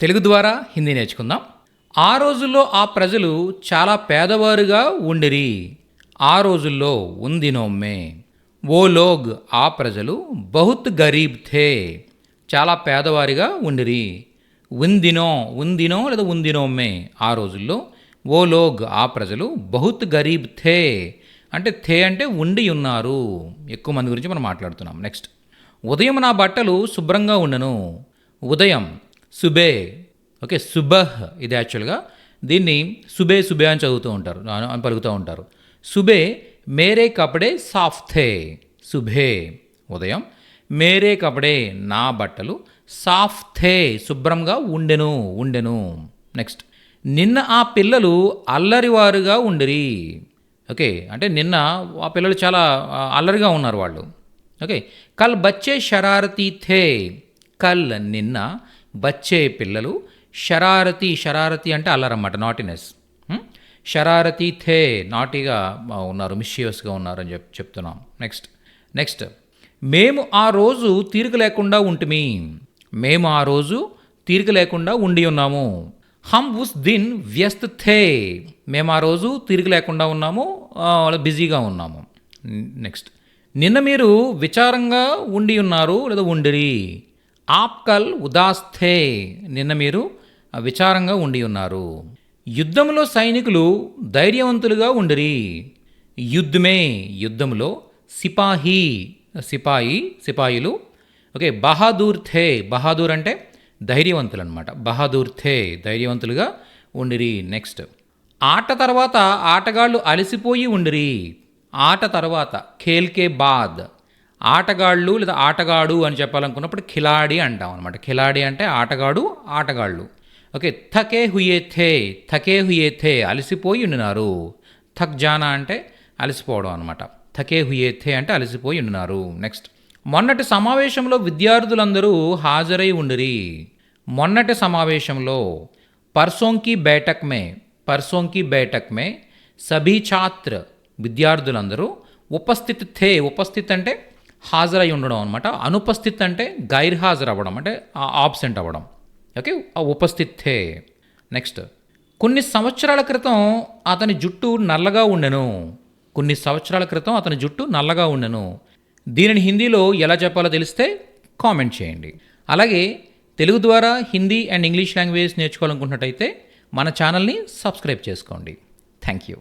తెలుగు ద్వారా హిందీ నేర్చుకుందాం. ఆ రోజుల్లో ఆ ప్రజలు చాలా పేదవారుగా ఉండిరి. ఆ రోజుల్లో ఉందినోమ్మే. ఓ లోగ్ ఆ ప్రజలు బహుత్ గరీబ్ థే. చాలా పేదవారిగా ఉండిరి. ఉందినో ఉందినో లేదా ఉందినోమ్మే. ఆ రోజుల్లో ఓ లోగ్ ఆ ప్రజలు బహుత్ గరీబ్ థే. అంటే థే అంటే ఉండి ఉన్నారు. ఎక్కువ మంది గురించి మనం మాట్లాడుతున్నాం. నెక్స్ట్. ఉదయం నా బట్టలు శుభ్రంగా ఉండను. ఉదయం సుబే. ఓకే సుబహ్ ఇది యాక్చువల్గా. దీన్ని సుబే సుబే అని చదువుతూ ఉంటారు అని- పలుకుతూ ఉంటారు. సుబే మేరే కపడే సాఫ్తే. సుభే సుబే ఉదయం. మేరే కపడే నా బట్టలు సాఫ్థే శుభ్రంగా ఉండెను ఉండెను. నెక్స్ట్ నిన్న ఆ పిల్లలు అల్లరివారుగా ఉండిరి. ఓకే అంటే నిన్న ఆ పిల్లలు చాలా అల్లరిగా ఉన్నారు వాళ్ళు. ఓకే కల్ బచ్చే షరారతీ థే. కల్ నిన్న బచ్చే పిల్లలు షరారతి షరారతి అంటే అల్లరన్నమాట నాటినెస్ షరారతి థే నాటిగా ఉన్నారు మిషియస్గా ఉన్నారని చెప్ చెప్తున్నాం. నెక్స్ట్ నెక్స్ట్ మేము ఆ రోజు తీరిక లేకుండా ఉంటుమి. మేము ఆ రోజు తీరిక లేకుండా ఉండి ఉన్నాము. హమ్ ఉస్ దిన్ వ్యస్త థే. మేము ఆ రోజు తీరిక లేకుండా ఉన్నాము బిజీగా ఉన్నాము. నెక్స్ట్ నిన్న మీరు విచారంగా ఉండి ఉన్నారు లేదా ఉండిరి? ఆప్కల్ ఉదాస్థే నిన్న మీరు విచారంగా ఉండి ఉన్నారు. యుద్ధంలో సైనికులు ధైర్యవంతులుగా ఉండిరి. యుద్ధమే యుద్ధంలో సిపాహి సిపాయి సిపాయిలు. ఓకే బహాదూర్ థే బహాదూర్ అంటే ధైర్యవంతులు అనమాట బహాదూర్ థే ధైర్యవంతులుగా ఉండిరి. నెక్స్ట్ ఆట తర్వాత ఆటగాళ్ళు అలసిపోయి ఉండిరి. ఆట తర్వాత ఖేల్కే బాద్. ఆటగాళ్ళు లేదా ఆటగాడు అని చెప్పాలనుకున్నప్పుడు ఖిలాడి అంటాం అనమాట ఖిలాడి అంటే ఆటగాడు ఆటగాళ్ళు. ఓకే థకే హుయే థే థకే హుయే థే అలసిపోయి ఉండినారు. థక్ జానా అంటే అలసిపోవడం అనమాట థకే హుయే థే అంటే అలసిపోయి ఉండినారు. నెక్స్ట్ మొన్నటి సమావేశంలో విద్యార్థులందరూ హాజరై ఉండిరి. మొన్నటి సమావేశంలో పర్సోంకి బైఠక్ మే పర్సోంకి బైఠక్ మే సభీ ఛాత్ర విద్యార్థులందరూ ఉపస్థిత్ థే ఉపస్థిత్ అంటే హాజరై ఉండడం అనమాట అనుపస్థిత్ అంటే గైర్ హాజరు అవ్వడం అంటే ఆబ్సెంట్ అవ్వడం ఓకే? ఆ నెక్స్ట్. కొన్ని సంవత్సరాల క్రితం అతని జుట్టు నల్లగా ఉండెను. కొన్ని సంవత్సరాల క్రితం అతని జుట్టు నల్లగా ఉండెను. దీనిని హిందీలో ఎలా చెప్పాలో తెలిస్తే కామెంట్ చేయండి. అలాగే తెలుగు ద్వారా హిందీ అండ్ ఇంగ్లీష్ లాంగ్వేజ్ నేర్చుకోవాలనుకుంటున్నట్టయితే మన ఛానల్ని సబ్స్క్రైబ్ చేసుకోండి. Thank you.